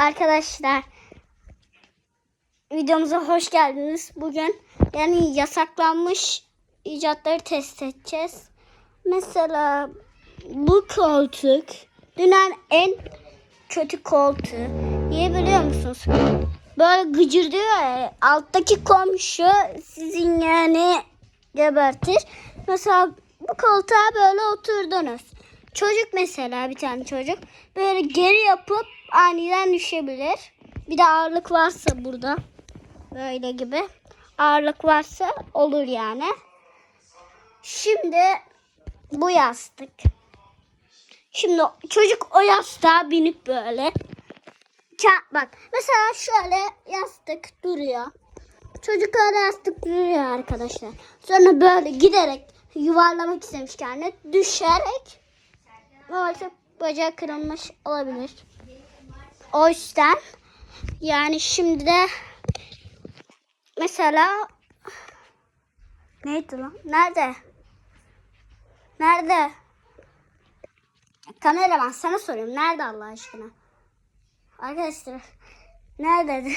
Arkadaşlar videomuza hoş geldiniz. Bugün yani yasaklanmış icatları test edeceğiz. Mesela bu koltuk dünyanın en kötü koltuğu. Niye biliyor musunuz? Böyle gıcırdıyor ya. Alttaki komşu sizin yani gebertir. Mesela bu koltuğa böyle oturdunuz. Çocuk mesela bir tane çocuk böyle geri yapıp aniden düşebilir. Bir de ağırlık varsa burada böyle gibi ağırlık varsa olur yani. Şimdi bu yastık. Şimdi çocuk o yastığa binip böyle bak mesela şöyle yastık duruyor. Çocuk öyle yastık duruyor arkadaşlar. Sonra böyle giderek yuvarlamak istemiş kendini. Düşerek maalesef bacağı kırılmış olabilir. O yüzden yani şimdi de mesela neydi lan? Nerede? Nerede? Kameraman sana soruyorum. Nerede Allah aşkına? Arkadaşlar nerede?